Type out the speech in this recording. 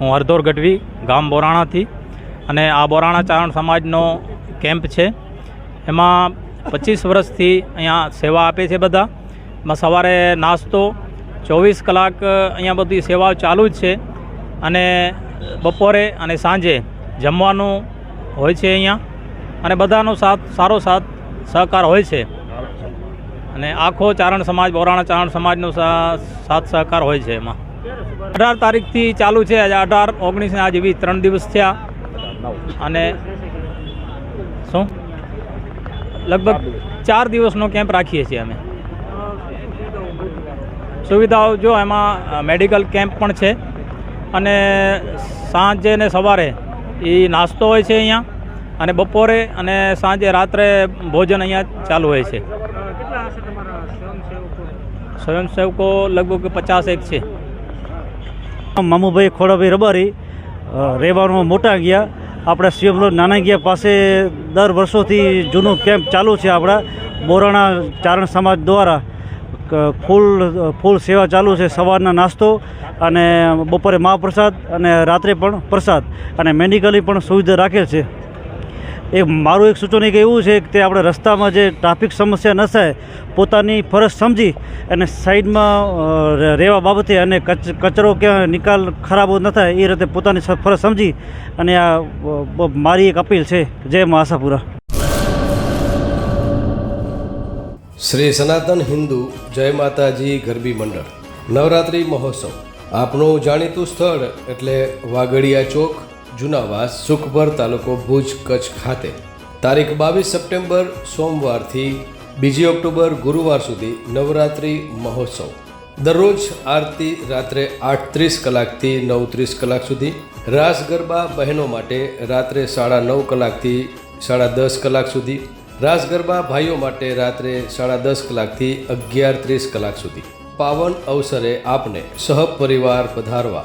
હું હરદોર ગઢવી, ગામ બોરાણાથી. અને આ બોરાણા ચારણ સમાજનો કેમ્પ છે. એમાં પચીસ વર્ષથી અહીંયા સેવા આપે છે બધા. એમાં સવારે નાસ્તો, ચોવીસ કલાક અહીંયા બધી સેવાઓ ચાલુ જ છે. અને બપોરે અને સાંજે જમવાનું હોય છે અહીંયા. અને બધાનો સાથ, સારો સાથ, સહકાર હોય છે. અને આખો ચારણ સમાજ, બોરાણા ચારણ સમાજનો સાથ, સહકાર હોય છે એમાં. અઢાર તારીખથી ચાલુ છે. આજે અઢાર ઓગણીસ ને આજે વીસ ત્રણ દિવસ થયા. અને શું? લગભગ ચાર દિવસનો કેમ્પ રાખીએ છીએ અમે. સુવિધાઓ જો એમાં મેડિકલ કેમ્પ પણ છે. અને સાંજે ને સવારે એ નાસ્તો હોય છે અહીંયા. અને બપોરે અને સાંજે રાત્રે ભોજન અહીંયા ચાલુ હોય છે. સ્વયંસેવકો? લગભગ પચાસ એક છે. મામુભાઈ ખોડાભાઈ રબારી રહેવાનું મોટા ગયા. આપણા શિવલો નાનાગીયા પાસે દર વર્ષોથી જૂનો કેમ્પ ચાલુ છે આપણા બોરાણા ચારણ સમાજ દ્વારા. ફૂલ ફૂલ સેવા ચાલુ છે સવારના નાસ્તો અને બપોરે મહાપ્રસાદ અને રાત્રે પણ પ્રસાદ અને મેડિકલી પણ સુવિધા રાખેલ છે. એ મારું એક સૂચન એક એવું છે કે તે આપણે રસ્તામાં જે ટ્રાફિક સમસ્યા ન થાય પોતાની ફરજ સમજી અને સાઈડમાં રહેવા બાબતે અને કચરો ક્યાં નિકાલ ખરાબો ન થાય, એ રીતે પોતાની ફરજ સમજી અને આ મારી એક અપીલ છે. જય મા શ્રી સનાતન હિન્દુ જય માતાજી ગરબી મંડળ. નવરાત્રિ મહોત્સવ. આપનું જાણીતું સ્થળ એટલે વાગડિયા ચોક જુનાવાસ, સુખભર તાલુકો ભુજ, કચ્છ ખાતે. તારીખ બાવીસ સપ્ટેમ્બર, સોમવારથી બીજી ઓક્ટોબર ગુરુવાર સુધી નવરાત્રિ મહોત્સવ. દરરોજ આરતી રાત્રે આઠ ત્રીસ કલાકથી નવ ત્રીસ કલાક સુધી. રાસ ગરબા બહેનો માટે રાત્રે સાડા નવ કલાકથી સાડા દસ કલાક સુધી. રાસ ગરબા ભાઈઓ માટે રાત્રે સાડા દસ કલાકથી અગિયાર ત્રીસ કલાક સુધી. પાવન અવસરે આપને સહપરિવાર પધારવા.